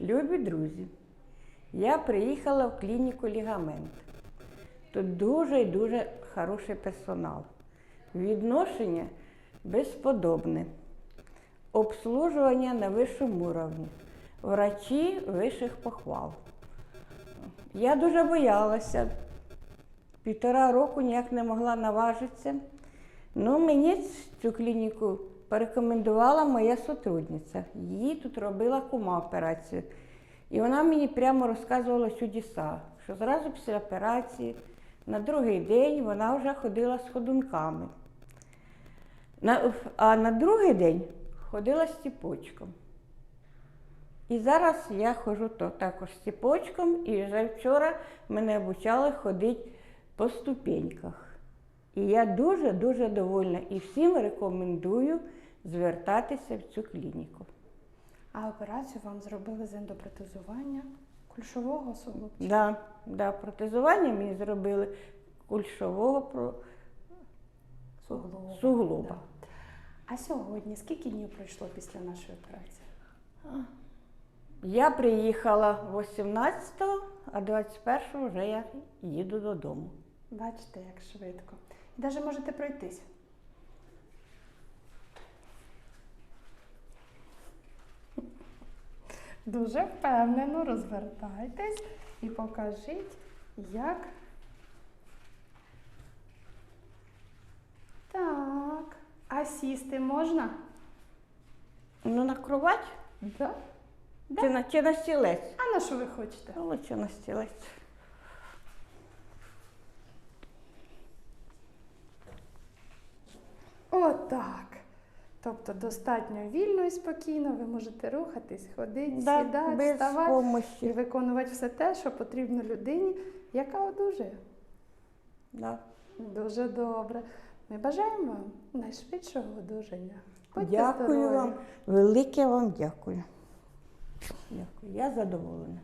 Любі друзі, я приїхала в клініку Лігамент. Тут дуже і дуже хороший персонал. Відношення безподобне. Обслужування на вищому рівні. Врачі вищих похвал. Я дуже боялася. Півтора року ніяк не могла наважитися. Ну, мені цю клініку порекомендувала моя сотрудниця. Її тут робила кума операцію. І вона мені прямо розказувала чудеса, що зразу після операції, на другий день вона вже ходила з ходунками. На, а на другий день ходила з ціпочком. І зараз я ходжу також з ціпочком, і вже вчора мене обучали ходити по ступеньках. І я дуже-дуже довольна і всім рекомендую звертатися в цю клініку. А операцію вам зробили з ендопротезування кульшового суглобчика. Да, да, протезування мені зробили кульшового про... Суглоба. суглоба. Да. А сьогодні скільки днів пройшло після нашої операції? Я приїхала 18-го, а 21-го вже я їду додому. Бачите, як швидко. І навіть можете пройтись. Дуже впевнено розвертайтесь і покажіть, як. Так. А сісти можна? Ну, на кровать Да. чи на, чи на стілець? А на що ви хочете? Ну, Лучше на стілець. Отак. Тобто достатньо вільно і спокійно ви можете рухатись, ходити, Да, сідати, без вставати і виконувати все те, що потрібно людині, яка одужує. Да. Дуже добре. Ми бажаємо вам найшвидшого одужання. Будьте Дякую здорові. вам, велике вам дякую. Дякую, я задоволена.